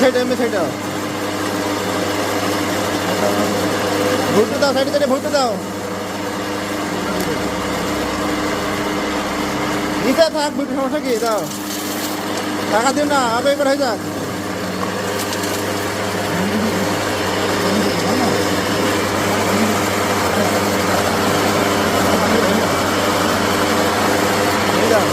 Side এমনি side vote দাও। সাইডে সাইডে ভোট দাও। নিচে থাক বুঝতে সমস্যা কি? দাও। টাকা দিও না আবে এবার হয়ে যাক নিয়ে যাও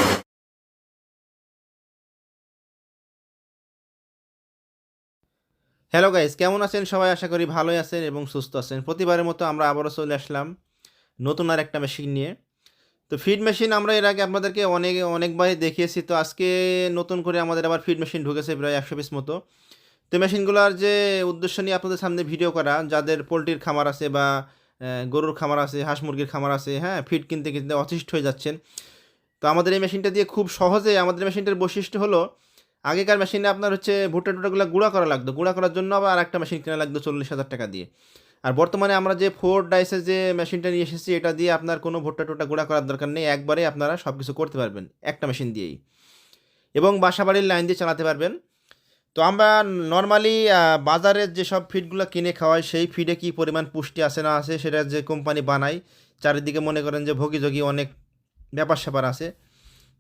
হ্যালো গাইস কেমন আছেন? সবাই আশা করি ভালোই আছেন এবং সুস্থ আছেন। প্রতিবারের মতো আমরা আবারও চলে আসলাম নতুন আর একটা মেশিন নিয়ে। তো ফিড মেশিন আমরা এর আগে আপনাদেরকে অনেক, অনেকবারই দেখিয়েছি। তো আজকে নতুন করে আমাদের আবার ফিড মেশিন ঢুকেছে প্রায় একশো পিস মতো। তো মেশিনগুলোর যে উদ্দেশ্য নিয়ে আপনাদের সামনে ভিডিও করা, যাদের পোলট্রির খামার আছে বা গরুর খামার আছে, হাঁস মুরগির খামার আছে হ্যাঁ ফিড কিনতে কিনতে অতিষ্ঠ হয়ে যাচ্ছেন। তো আমাদের এই মেশিনটা দিয়ে খুব সহজে আমাদের মেশিনটার বৈশিষ্ট্য হলো আগেকার মেশিনে আপনার হচ্ছে ভুট্টা টুটাগুলো গুঁড়া করা লাগতো। গুঁড়া করার জন্য আবার আর একটা মেশিন কেনা লাগতো চল্লিশ হাজার টাকা দিয়ে। আর বর্তমানে আমরা যে ফোর ডাইসের যে মেশিনটা নিয়ে এসেছি, এটা দিয়ে আপনার কোনো ভুট্টা টুটা গুঁড়া করার দরকার নেই। একবারে আপনারা সব কিছু করতে পারবেন একটা মেশিন দিয়েই। এবং বাসাবাড়ির লাইন দিয়ে চালাতে পারবেন। তো আমরা নর্মালি বাজারের যেসব ফিডগুলো কিনে খাওয়াই, সেই ফিডে কি পরিমাণ পুষ্টি আছে না আছে, সেটা যে কোম্পানি বানায়, চারিদিকে মনে করেন যে ভোগী অনেক ব্যাপার স্যাপার আছে।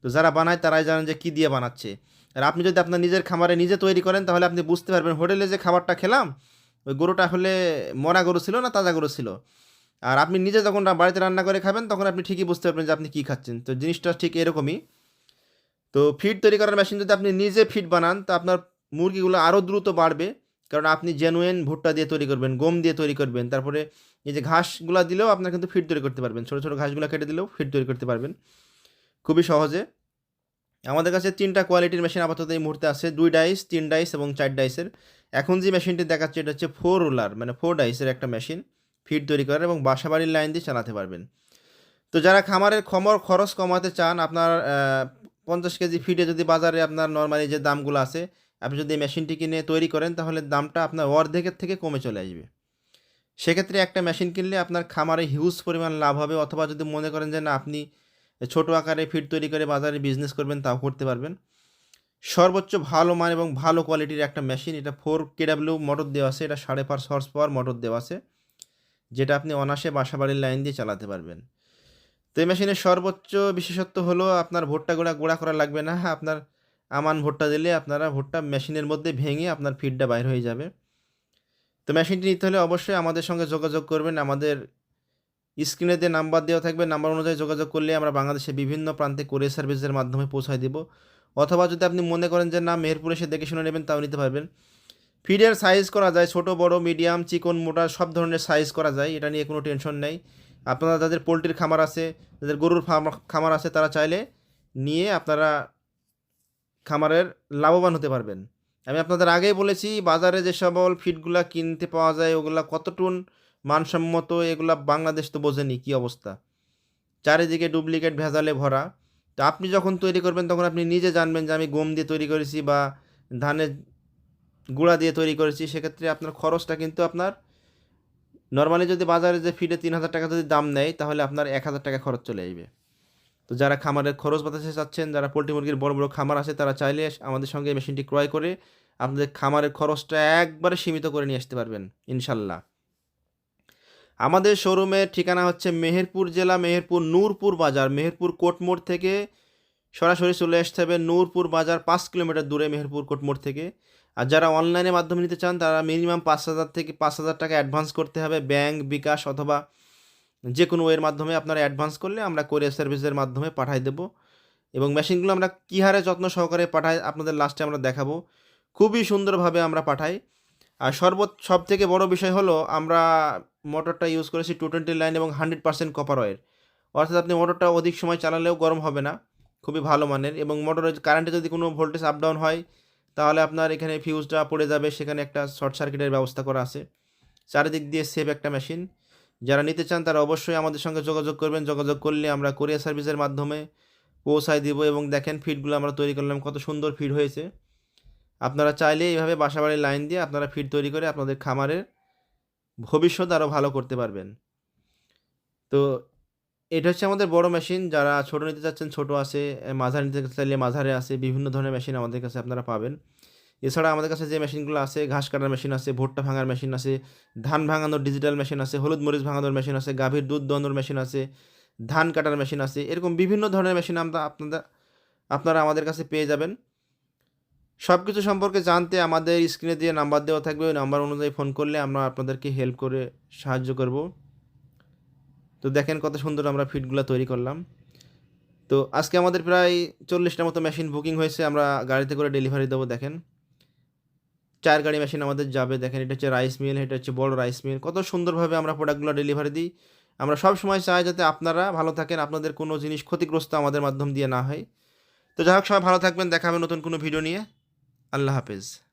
তো যারা বানায় তারাই জানেন যে কী দিয়ে বানাচ্ছে। আর আপনি যদি আপনার নিজের খামারে নিজে তৈরি করেন, তাহলে আপনি বুঝতে পারবেন হোটেলে যে খাবারটা খেলাম, ওই গরুটা হলে মরা গরু ছিল না তাজা গরু ছিল। আর আপনি নিজে যখন বাড়িতে রান্না করে খাবেন, তখন আপনি ঠিকই বুঝতে পারবেন যে আপনি কী খাচ্ছেন। তো জিনিসটা ঠিক এরকমই। তো ফিড তৈরি করার মেশিন যদি আপনি নিজে ফিড বানান, তো আপনার মুরগিগুলো আরও দ্রুত বাড়বে। কারণ আপনি জেনুয়েন ভুট্টা দিয়ে তৈরি করবেন, গম দিয়ে তৈরি করবেন, তারপরে এই যে ঘাসগুলো দিলেও আপনার কিন্তু ফিড তৈরি করতে পারবেন। ছোটো ছোটো ঘাসগুলো কেটে দিলেও ফিড তৈরি করতে পারবেন। খুবই সহজে। আমাদের কাছে তিনটা কোয়ালিটির মেশিন আপাতত এই মুহূর্তে আছে। দুই ডাইস তিন ডাইস এবং চার ডাইসের এখন যে মেশিনটি দেখাচ্ছে, এটা হচ্ছে ফোর রুলার মানে ফোর ডাইসের একটা মেশিন ফিড তৈরি করার এবং বাসাবাড়ির লাইন দিয়ে চালাতে পারবেন। তো যারা খামারের খমর খরচ কমাতে চান, আপনার পঞ্চাশ কেজি ফিডে যদি বাজারে আপনার নর্মালি যে দামগুলো আছে, আপনি যদি মেশিনটি কিনে তৈরি করেন, তাহলে দামটা আপনার অর্ধেকের থেকে কমে চলে আসবে। সেক্ষেত্রে একটা মেশিন কিনলে আপনার খামারে হিউজ পরিমাণ লাভ হবে, অথবা যদি মনে করেন যে না, আপনি ছোট আকারে ফিড তৈরি করে বাজারে বিজনেস করবেন, তাও করতে পারবেন। সর্বোচ্চ ভালো মান এবং ভালো কোয়ালিটির একটা মেশিন এটা ফোর কেডাব্লিউ মোটর দেওয়া আছে, এটা সাড়ে পাঁচ হর্স পাওয়ার মোটর দেওয়া আছে, যেটা আপনি অনাসে বাসাবাড়ির লাইন দিয়ে চালাতে পারবেন। তো এই মেশিনের সর্বোচ্চ বিশেষত্ব হলো আপনার ভুট্টা গুঁড়া গুঁড়া করা লাগবে না, আপনার আমান ভুট্টা দিলে আপনারা ভুট্টা মেশিনের মধ্যে ভেঙে আপনার ফিডটা বাইর হয়ে যাবে। তো মেশিনটি নিতে হলে অবশ্যই আমাদের সঙ্গে যোগাযোগ করবেন, আমাদের স্ক্রিনে যে নাম্বার দেওয়া থাকবে, নাম্বার অনুযায়ী যোগাযোগ করলে আমরা বাংলাদেশের বিভিন্ন প্রান্তে কোরিয়ার সার্ভিসের মাধ্যমে পৌঁছায় দেব। অথবা যদি আপনি মনে করেন যে না, মেহেরপুরে এসে দেখে শুনে নেবেন, তাও নিতে পারবেন। ফিডের সাইজ করা যায়, ছোট, বড় মিডিয়াম চিকন মোটা, সব ধরনের সাইজ করা যায়, এটা নিয়ে কোনো টেনশন নেই। আপনারা যাদের পোলট্রির খামার আছে, যাদের গরুর খামার আছে, তারা চাইলে নিয়ে আপনারা খামারের লাভবান হতে পারবেন। আমি আপনাদের আগেই বলেছি, বাজারে যে সকল ফিডগুলা কিনতে পাওয়া যায়, ওগুলা কতটুন মানসম্মত, এগুলা বাংলাদেশ তো বোঝেনি কী অবস্থা। চারিদিকে ডুপ্লিকেট, ভেজালে ভরা। তো আপনি যখন তৈরি করবেন, তখন আপনি নিজে জানবেন যে আমি গম দিয়ে তৈরি করেছি বা ধানের গুঁড়া দিয়ে তৈরি করেছি, সেক্ষেত্রে আপনার খরচটা কিন্তু আপনার নর্মালি যদি বাজারে যে ফিডে তিন হাজার টাকা যদি দাম নেয়, তাহলে আপনার এক হাজার টাকা খরচ চলে আসবে। তো যারা খামারের খরচ বাঁচাতে চাচ্ছেন, যারা পোলট্রি মুরগির বড় বড় খামার আছে, তারা চাইলে আমাদের সঙ্গে মেশিনটি ক্রয় করে আপনাদের খামারের খরচটা একবারে সীমিত করে নিয়ে আসতে পারবেন, ইনশাল্লাহ। আমাদের শোরুমের ঠিকানা হচ্ছে মেহেরপুর জেলা, মেহেরপুর নূরপুর বাজার, মেহেরপুর কোটমোড় থেকে সরাসরি চলে আসতে হবে নূরপুর বাজার পাঁচ কিলোমিটার দূরে মেহেরপুর কোটমোড় থেকে। আর যারা অনলাইনের মাধ্যমে নিতে চান, তারা মিনিমাম পাঁচ হাজার থেকে পাঁচ হাজার টাকা অ্যাডভান্স করতে হবে ব্যাংক, বিকাশ অথবা যে কোনো ওয়ের মাধ্যমে আপনারা অ্যাডভান্স করলে আমরা কোরিয়ার সার্ভিসের মাধ্যমে পাঠাই দেবো। এবং মেশিনগুলো আমরা কী হারে যত্ন সহকারে পাঠাই আপনাদের লাস্টে আমরা দেখাবো। খুবই সুন্দরভাবে আমরা পাঠাই। আর সর্বোচ্চ সব থেকে বড় বিষয় হলো আমরা মোটরটা ইউজ করেছি টু টোয়েন্টি লাইন এবং হান্ড্রেড পার্সেন্ট কপার অয়েল অর্থাৎ আপনি মোটরটা অধিক সময় চালালেও গরম হবে না, খুবই ভালো মানের এবং মোটরের কারেন্টে যদি কোনো ভোল্টেজ আপ ডাউন হয়, তাহলে আপনার এখানে ফিউজটা পড়ে যাবে, সেখানে একটা শর্ট সার্কিটের ব্যবস্থা করা আছে। চারিদিক দিয়ে সেফ একটা মেশিন যারা নিতে চান তারা অবশ্যই আমাদের সঙ্গে যোগাযোগ করবেন। যোগাযোগ করলে আমরা কোরিয়ার সার্ভিসের মাধ্যমে পৌঁছায় দিব এবং দেখেন ফিডগুলো আমরা তৈরি করলাম, কত সুন্দর ফিড হয়েছে। আপনারা চাইলে এইভাবে বাসাবাড়ির লাইন দিয়ে আপনারা ফিড তৈরি করে আপনাদের খামারের ভবিষ্যৎ আরও ভালো করতে পারবেন। তো এটা হচ্ছে আমাদের বড় মেশিন, যারা ছোট নিতে চাচ্ছেন ছোট আছে মাঝারি নিতে চাইলে মাঝারে আছে, বিভিন্ন ধরনের মেশিন আমাদের কাছে আপনারা পাবেন। এছাড়া আমাদের কাছে যে মেশিনগুলো আছে, ঘাস কাটার মেশিন আছে, ভুট্টা ভাঙার মেশিন আছে, ধান ভাঙানোর ডিজিটাল মেশিন আছে, হলুদ মরিচ ভাঙানোর মেশিন আছে, গাভীর দুধ দোয়ানোর মেশিন আছে, ধান কাটার মেশিন আছে, এরকম বিভিন্ন ধরনের মেশিন আমরা আপনাদের, আপনারা আমাদের কাছে পেয়ে যাবেন। সব কিছু সম্পর্কে জানতে আমাদের স্ক্রিনে দিয়ে নাম্বার দেওয়া থাকবে, ওই নাম্বার অনুযায়ী ফোন করলে আমরা আপনাদেরকে হেল্প করে সাহায্য করব। তো দেখেন কত সুন্দর আমরা ফিটগুলো তৈরি করলাম। তো আজকে আমাদের প্রায় চল্লিশটা মতো মেশিন বুকিং হয়েছে, আমরা গাড়িতে করে ডেলিভারি দেবো, দেখেন। চার গাড়ি মেশিন আমাদের যাবে, দেখেন, এটা হচ্ছে রাইস মিল, এটা হচ্ছে বড় রাইস মিল। কত সুন্দরভাবে আমরা প্রোডাক্টগুলো ডেলিভারি দিই। আমরা সব সময় চাই যাতে আপনারা ভালো থাকেন, আপনাদের কোনো জিনিস ক্ষতিগ্রস্ত আমাদের মাধ্যম দিয়ে না হয়। তো যাই হোক, সবাই ভালো থাকবেন দেখা হবে নতুন কোনো ভিডিও নিয়ে। আল্লাহ হাফেজ।